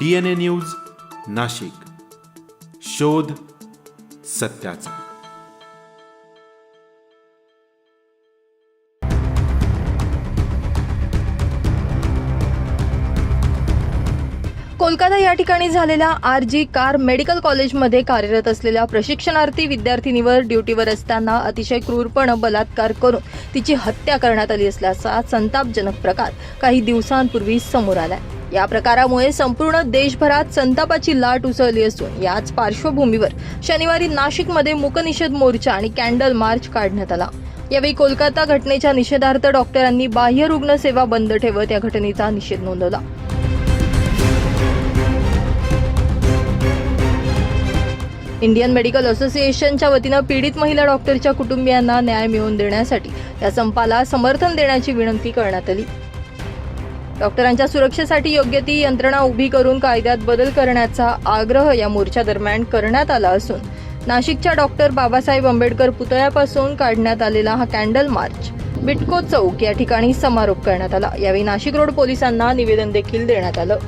DNA news Nashik. शोध सत्याचा. कोलकाता या ठिकाणी झालेल्या आर जी कार मेडिकल कॉलेजमध्ये कार्यरत असलेल्या प्रशिक्षणार्थी विद्यार्थिनीवर ड्युटीवर असताना अतिशय क्रूरपणे बलात्कार करून तिची हत्या करण्यात आली असल्याचा संतापजनक प्रकार काही दिवसांपूर्वी समोर आलाय. या प्रकारामुळे संपूर्ण देशभरात संतापाची लाट उसळली असून याच पार्श्वभूमीवर शनिवारी नाशिकमध्ये मूकनिषेध मोर्चा आणि कॅन्डल मार्च काढण्यात आला. यावेळी कोलकाता घटनेच्या निषेधार्थ डॉक्टरांनी बाह्य रुग्ण सेवा बंद ठेवत या घटनेचा निषेध नोंदवला. इंडियन मेडिकल असोसिएशनच्या वतीनं पीडित महिला डॉक्टरच्या कुटुंबियांना न्याय मिळवून देण्यासाठी या संपाला समर्थन देण्याची विनंती करण्यात आली. डॉक्टरांच्या सुरक्षेसाठी योग्य ती यंत्रणा उभी करून कायद्यात बदल करण्याचा आग्रह या मोर्चा दरम्यान करण्यात आला असून नाशिकच्या डॉक्टर बाबासाहेब आंबेडकर पुतळ्यापासून काढण्यात आलेला हा कॅन्डल मार्च बिटको चौक या ठिकाणी समारोप करण्यात आला. यावेळी नाशिक रोड पोलिसांना निवेदन देखील देण्यात आलं.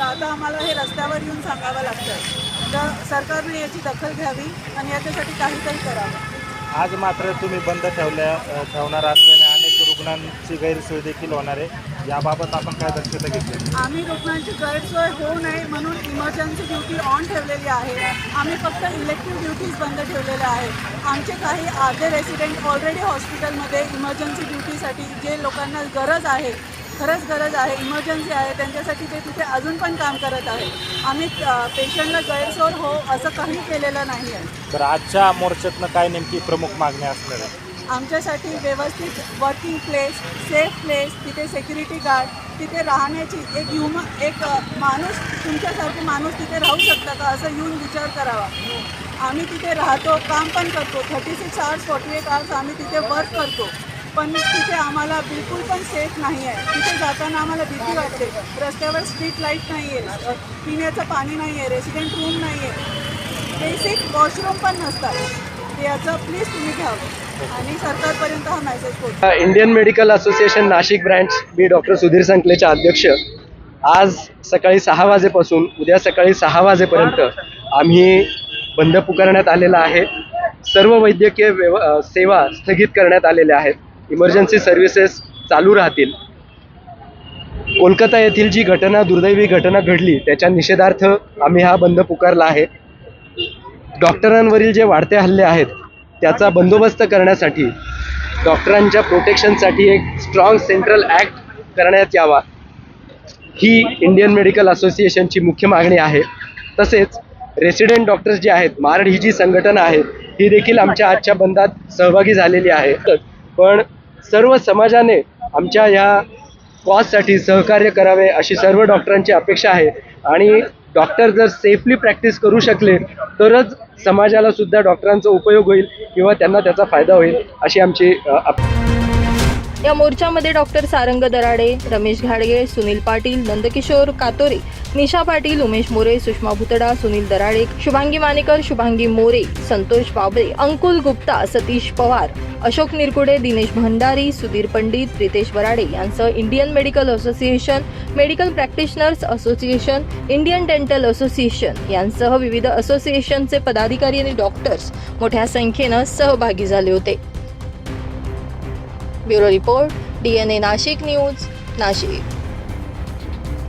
आता आम्हाला हे रस्त्यावर येऊन सांगावं लागतं तर सरकारने याची दखल घ्यावी आणि याच्यासाठी काहीतरी करावं. आज मात्र तुम्ही बंद ठेवल्या ठेवणार असल्याने अनेक रुग्णांची गैरसोय देखील होणार आहे. याबाबत आपण काय दक्षता घेतली? आम्ही रुग्णांची गैरसोय होऊ नये म्हणून इमर्जन्सी ड्युटी ऑन ठेवलेली आहे. आम्ही फक्त इलेक्टिव्ह ड्युटीज बंद ठेवलेल्या आहेत. आमचे काही अर्धे रेसिडेंट ऑलरेडी हॉस्पिटलमध्ये इमर्जन्सी ड्युटीसाठी जे लोकांना गरज आहे खरंच गरज आहे इमर्जन्सी आहे त्यांच्यासाठी ते तिथे अजून पण काम करत आहे. आम्ही पेशंटला गैरसोय हो असं काही केलेलं नाही आहे. तर आजच्या मोर्चातनं काय नेमकी प्रमुख मागणी असणार आहे आमच्यासाठी व्यवस्थित वर्किंग प्लेस सेफ प्लेस तिथे सेक्युरिटी गार्ड तिथे राहण्याची एक ह्युमन एक माणूस तुमच्यासारखे माणूस तिथे राहू शकता का असं येऊन विचार करावा. आम्ही तिथे राहतो काम पण करतो thirty six hours forty eight hours आम्ही तिथे वर्क करतो. पण तिथे आम्हाला बिलकुल पण सेफ नाही आहे. तिथे जाताना आम्हाला भीती वाटते. रस्त्यावर स्ट्रीट लाइट नाही आहे पिण्याचं पाणी नाही आहे रेसिडेंट रूम नाही आहे बेसिक वॉशरूम पण नसतात. याचं प्लीज तुम्ही घ्यावं आणि सरकारपर्यंत हा message Indian medical association Nashik branch मी डॉक्टर सुधीर संकलेचे अध्यक्ष. आज सकाळी सहा वाजेपासून उद्या सकाळी सहा वाजेपर्यंत आम्ही बंद पुकारण्यात आलेला आहे. सर्व वैद्यकीय व्यव सेवा स्थगित करण्यात आलेल्या आहेत. इमर्जन्सी सर्व्हिसेस चालू राहतील. कोलकाता येथील जी घटना दुर्दैवी घटना घडली त्याच्या निषेधार्थ आम्ही हा बंद पुकारला आहे. डॉक्टरांवरील जे वाढते हल्ले आहेत त्याचा बंदोबस्त करण्यासाठी डॉक्टरांच्या प्रोटेक्शनसाठी एक स्ट्रॉंग सेंट्रल ॲक्ट करण्यात यावा. ही इंडियन मेडिकल असोसिएशनची मुख्य मागणी आहे. तसेच रेसिडेंट डॉक्टर्स जे आहेत मारड ही जी संघटना आहे ही देखील आमच्या आजच्या बंदात सहभागी झालेली आहे. पण सर्व समाजाने आमच्या ह्या कॉजसाठी सहकार्य करावे अशी सर्व डॉक्टरांची अपेक्षा आहे. आणि डॉक्टर जर सेफली प्रॅक्टिस करू शकले तरच समाजाला सुद्धा डॉक्टरांचा उपयोग होईल किंवा त्यांना त्याचा फायदा होईल अशी आमची अपेक्षा अप या मोर्चामध्ये डॉक्टर सारंग दराडे रमेश घाडगे सुनील पाटील नंदकिशोर कातोरे निशा पाटील उमेश मोरे सुषमा भुतडा सुनील दराडे शुभांगी मानेकर शुभांगी मोरे संतोष बाबरे अंकुल गुप्ता सतीश पवार अशोक निरकुडे दिनेश भंडारी सुधीर पंडित प्रितेश वराडे यांसह Indian medical association medical practitioners association Indian dental association यांसह विविध असोसिएशनचे पदाधिकारी आणि डॉक्टर्स मोठ्या संख्येनं सहभागी झाले होते. Bureau report D N A Nashik news Nashik